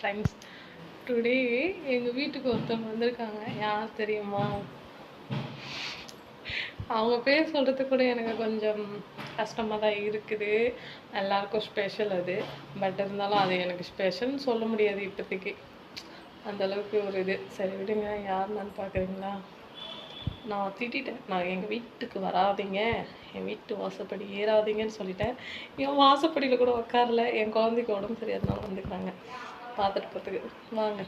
Friends today எங்கள் வீட்டுக்கு ஒருத்தவங்க வந்திருக்காங்க. யார் தெரியுமா? அவங்க பேர் சொல்கிறது கூட எனக்கு கொஞ்சம் கஷ்டமாக தான் இருக்குது. எல்லாருக்கும் ஸ்பெஷல் அது. பட் இருந்தாலும் அது எனக்கு ஸ்பெஷல்னு சொல்ல முடியாது இப்போதைக்கு. அந்த அளவுக்கு ஒரு இது. சரி விடுங்க. யாருன்னு பார்க்குறீங்களா நான் திட்டிட்டேன். நான் எங்கள் வீட்டுக்கு வராதீங்க. என் வீட்டு வாசப்படி ஏறாதீங்கன்னு சொல்லிட்டேன். என் வாசப்படியில் கூட உட்காரல என் குழந்தைக்கு உடம்பு சரியாதனால வந்துக்கிறாங்க பார்த்துட்டு போகிறதுக்கு வாங்க.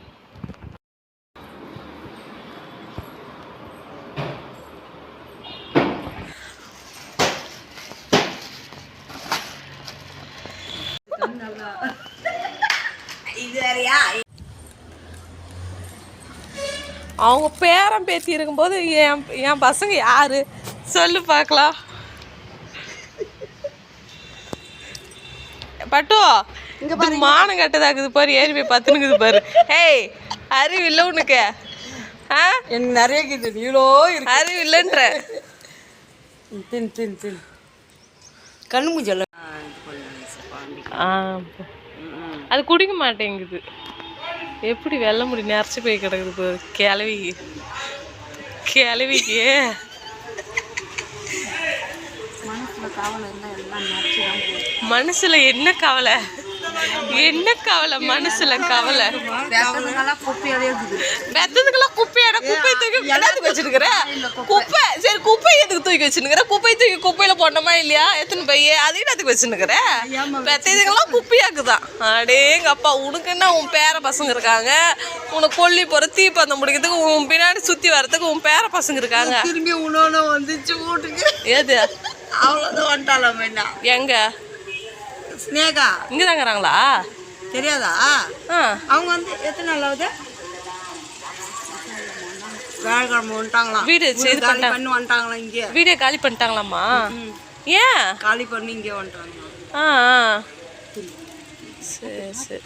அவங்க பேரன் பேத்தி இருக்கும்போது என் என் பசங்க யாரு? சொல்லு பார்க்கலாம். பட்டு. இங்க பாரு மானம் கட்டதாக்குது பாரு ஏறி போய் பத்துனுக்குது பாரு. ஏய் அறிவு இல்லை உனக்கு. ஆ? எனக்கு நிறைய இருக்குது இவ்வளோ இருக்கு. அறிவு இல்லைன்ற. தின் தின் தின். கண்ணு மூஞ்சல்ல ஆ அது குடிக்க மாட்டேங்குது. எப்படி வெள்ள முடி நரைச்சி போய் கிடக்குது பாரு கிளவிக்கு கிளவிக்கு. மனசுல என்ன கவலை? என்ன கவலை? மனசுல கவலை. வெத்ததுக்கெல்லாம் குப்பையாட குப்பை தூக்கி என்னத்துக்கு வச்சிருக்கிற குப்பை சரி குப்பை எதுக்கு தூக்கி வச்சுருக்கிற குப்பை தூக்கி குப்பையில போடணுமா இல்லையா? எத்தனை பைய அதையும் என்னத்துக்கு வச்சுருக்கிற வெத்ததுக்கெல்லாம் குப்பையாக்குதான். அடேங்க அப்பா உனக்குன்னா உன் பேர பசங்க இருக்காங்க? உனக்கு கொல்லி போற தீப்பந்தம் முடிக்கிறதுக்கு உன் பின்னாடி சுத்தி வர்றதுக்கு உன் பேர பசங்க இருக்காங்க. திரும்பி உன்னொன்று வந்துச்சு வீட்டுக்கு. ஏது அவ்வளோதான் வந்துட்டாலாம் என்ன எங்க? ஸ்னேகா. இங்க தாங்கிறாங்களா தெரியாதா? ஆ. அவங்க வந்து எத்தனை நாள் ஆகுது? வேலைக்கிழமை வந்துட்டாங்களாம். வீடு செய்து பண்ணி வந்துட்டாங்களாம் இங்கே. வீடியோ காலி பண்ணிட்டாங்களாம்மா? ஏன்? காலி பண்ணி இங்கே வந்துட்டாங்களாம். ஆ சரி சரி.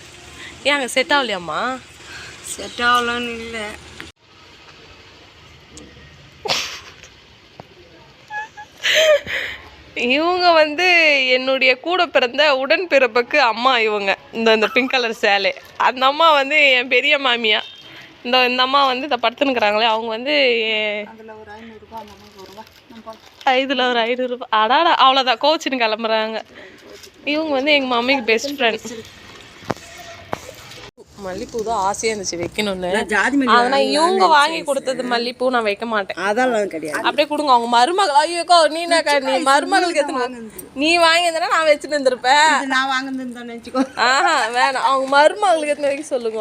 ஏங்க செட் ஆகலையாம்மா? செட் ஆகலன்னு இல்லை. இவங்க வந்து என்னுடைய கூட பிறந்த உடன்பிறப்புக்கு அம்மா இவங்க. இந்த இந்த பிங்க் கலர் சேலை. அந்த அம்மா வந்து என் பெரிய மாமியா. இந்த இந்த அம்மா வந்து இதை படுத்துனுக்குறாங்களே அவங்க வந்து இதில் ஒரு ஐநூறுரூபா அடாடா அவ்வளோதான் கோச்சின்னு கிளம்புறாங்க. இவங்க வந்து எங்கள் மம்மிக்கு பெஸ்ட் ஃப்ரெண்ட் மல்லிப்பூ தான் ஆசையாக இருந்துச்சு வைக்கணும்னு ஜாதி ஆனால் இவங்க வாங்கி கொடுத்தது மல்லிப்பூ நான் வைக்க மாட்டேன் அதெல்லாம் கிடையாது அப்படியே கொடுங்க அவங்க மருமகள் ஐயோக்கோ நீ நீ மருமகளுக்கு எத்தனை நீ வாங்கி இருந்தா நான் வச்சுட்டு இருந்திருப்பேன் நான் வாங்கினதுன்னு தான் நினச்சிக்கோ ஆஹா வேணாம் அவங்க மருமகளுக்கு எத்தனை வரைக்கும் சொல்லுங்க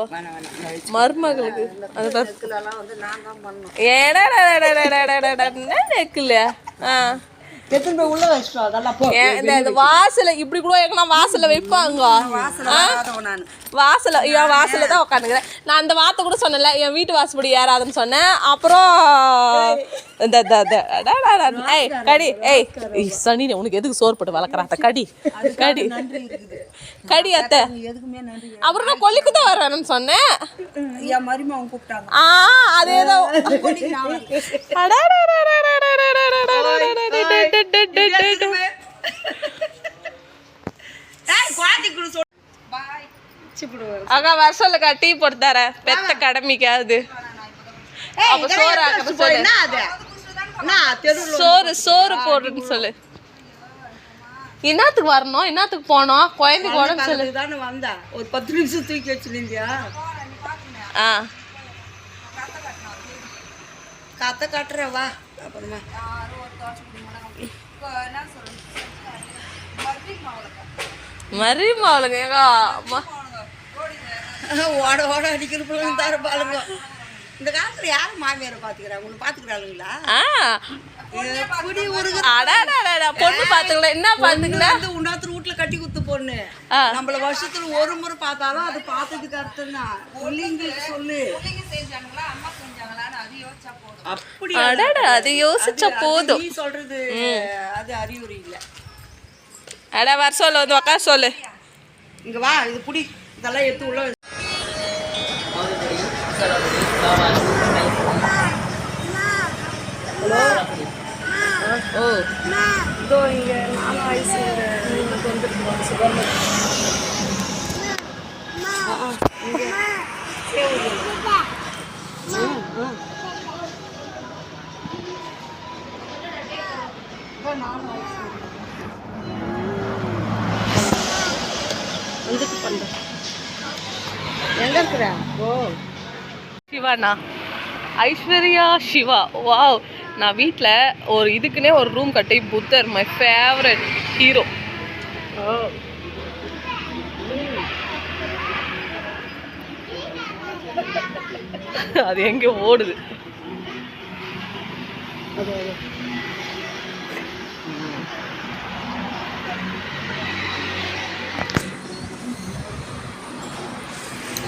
மருமகளுக்கு அது ஏடா நெக்குல ஆ எத்தனை போய் உள்ள வச்சிட்டோம் அதெல்லாம் போ. ஏன் இந்த இந்த வாசல இப்படி கூட எங்கன்னா வாசல்ல வைப்பாங்க. வாசல் என் வாசல்ல தான் உட்காந்துக்கிறேன் நான் அந்த வார்த்தை கூட சொன்னல என் வீட்டு வாசப்படி ஏறாதுன்னு சொன்னேன். அப்புறம் இந்த. ஏய் கடி ஏய் சனி உனக்கு எதுக்கு சோறு போட்டு வளர்க்குறாத்த கடி கடி. கடி அத்தை. எதுக்குமே நன்றி அப்புறம் நான் கொல்லிக்கு தான் வரேன்னு சொன்னேன். என் கூப்பிட்டாங்க. ஆ அதேதான். அக்கா வருஷம்லக்கா டீ போட்டு தரேன். பெத்த கடமைக்காது அப்ப சோறு சொல்லு. சோறு சோறு போடுறேன்னு சொல்லு. என்னத்துக்கு வரணும்? என்னத்துக்கு போனோம் குழந்தைக்கு உடம்பு சொல்லு. தானே வந்தேன் ஒரு பத்து நிமிஷம் தூக்கி வச்சுருந்தியா? ஆ. கத்த காட்டுற வா. அப்புறமா. மறி மாவுலங்க ஓட ஓட அடிக்கிற பிள்ளைங்க தர பாருங்க இந்த காலத்துல யாரும் மாமியாரை பாத்துக்கிறாங்க உங்களை பாத்துக்கிறாளுங்களா? பொண்ணு பாத்துக்கலாம் என்ன பாத்துக்கல? வந்து உன்னாத்து வீட்டுல கட்டி குத்து பொண்ணு. நம்மள வருஷத்துல ஒரு முறை பார்த்தாலும் அது பார்த்ததுக்கு அர்த்தம் தான் பிள்ளைங்களுக்கு சொல்லு அப்படி அடாடா அது யோசிச்சா போதும். நீ சொல்றது அது அறிகுறி இல்ல. அடா வர சொல்லு வந்து உக்கா சொல்லு. இங்க வா இது புடி. இதெல்லாம் எடுத்து உள்ள ஹலோ ஓ இதோ இங்க நாலு வயசு இங்க வந்துருக்கு சுகர் வந்துட்டு பண்ணுறேன் எங்கே இருக்கிற? ஓ. சிவாண்ணா. ஐஸ்வர்யா சிவா. வாவ். நான் வீட்டில் ஒரு இதுக்குன்னே ஒரு ரூம் கட்டி புத்தர் மை ஃபேவரட் ஹீரோ அது எங்கே ஓடுது.